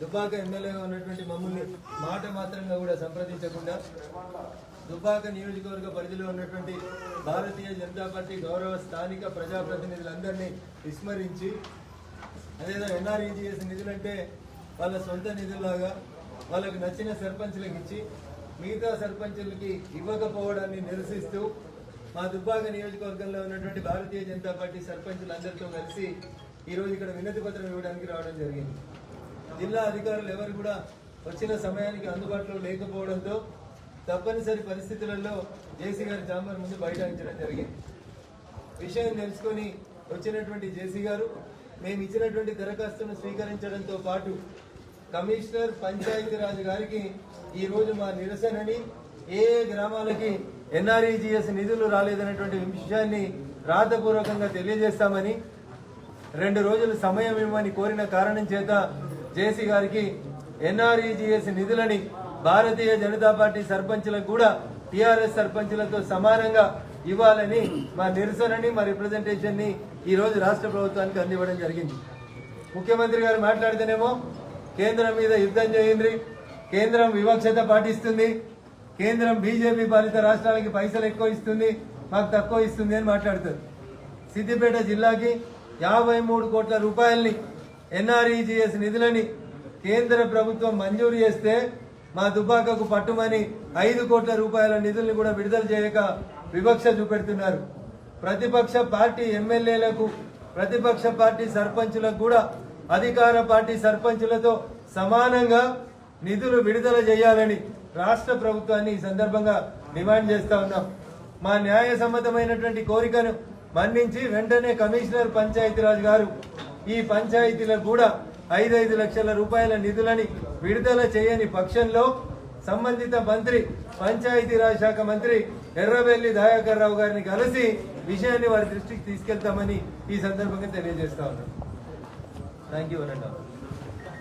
దుబ్బాక ఎమ్మెల్యేగా ఉన్నటువంటి మమ్మల్ని మాట మాత్రంగా కూడా సంప్రదించకుండా దుబ్బాక నియోజకవర్గ పరిధిలో ఉన్నటువంటి భారతీయ జనతా పార్టీ గౌరవ స్థానిక ప్రజాప్రతినిధులందరినీ విస్మరించి అదేదో ఎన్ఆర్ఈజీఎస్ నిధులంటే వాళ్ళ సొంత నిధులాగా వాళ్ళకు నచ్చిన సర్పంచ్లకు ఇచ్చి మిగతా సర్పంచులకి ఇవ్వకపోవడాన్ని నిరసిస్తూ మా దుబ్బాక నియోజకవర్గంలో ఉన్నటువంటి భారతీయ జనతా పార్టీ సర్పంచులందరితో కలిసి ఈరోజు ఇక్కడ వినతి పత్రం ఇవ్వడానికి రావడం జరిగింది. జిల్లా అధికారులు ఎవరు కూడా వచ్చిన సమయానికి అందుబాటులో లేకపోవడంతో తప్పనిసరి పరిస్థితులలో జేసీ గారి చాంబర్ ముందు బైఠాయించడం జరిగింది. విషయం తెలుసుకొని వచ్చినటువంటి జేసీ గారు మేము ఇచ్చినటువంటి దరఖాస్తును స్వీకరించడంతో పాటు కమిషనర్ పంచాయతీరాజ్ గారికి ఈ రోజు మా నిరసనని ఏ ఏ గ్రామాలకి ఎన్ఆర్ఈజిఎస్ నిధులు రాలేదనేటువంటి విషయాన్ని రాతపూర్వకంగా తెలియజేస్తామని రెండు రోజులు సమయం ఇవ్వమని కోరిన కారణం చేత జేసీ గారికి ఎన్ఆర్ఈజీఎస్ నిధులని భారతీయ జనతా పార్టీ సర్పంచ్లకు కూడా టిఆర్ఎస్ సర్పంచులతో సమానంగా ఇవ్వాలని మా నిరసనని మా రిప్రజెంటేషన్ని రాష్ట్ర ప్రభుత్వానికి అందివ్వడం జరిగింది. ముఖ్యమంత్రి గారు మాట్లాడితేనేమో కేంద్రం మీద యుద్ధం చేయండి కేంద్రం వివక్షత పాటిస్తుంది కేంద్రం బీజేపీ పాలిత రాష్ట్రాలకి పైసలు ఎక్కువ ఇస్తుంది మాకు తక్కువ ఇస్తుంది అని మాట్లాడుతారు సిద్దిపేట జిల్లాకి యాభై మూడు కోట్ల రూపాయల్ని ఎన్ఆర్ఈజీఎస్ నిధులని కేంద్ర ప్రభుత్వం మంజూరు చేస్తే మా దుబ్బాకకు పట్టుమని ఐదు కోట్ల రూపాయల నిధుల్ని కూడా విడుదల చేయక వివక్ష చూపెడుతున్నారు. ప్రతిపక్ష పార్టీ ఎమ్మెల్యేలకు ప్రతిపక్ష పార్టీ సర్పంచులకు కూడా అధికార పార్టీ సర్పంచులతో సమానంగా నిధులు విడుదల చేయాలని రాష్ట్ర ప్రభుత్వాన్ని ఈ సందర్భంగా డిమాండ్ చేస్తా ఉన్నాం. మా న్యాయ సమ్మతమైనటువంటి కోరికను మన్నించి వెంటనే కమిషనర్ పంచాయతీరాజ్ గారు ఈ పంచాయతీలకు కూడా ఐదైదు లక్షల రూపాయల నిధులని విడుదల చేయని పక్షంలో సంబంధిత మంత్రి పంచాయతీరాజ్ శాఖ మంత్రి ఎర్రబెల్లి దయాకర్ రావు గారిని కలిసి విషయాన్ని వారి దృష్టికి తీసుకెళ్తామని ఈ సందర్భంగా తెలియజేస్తా ఉన్నాం. Thank you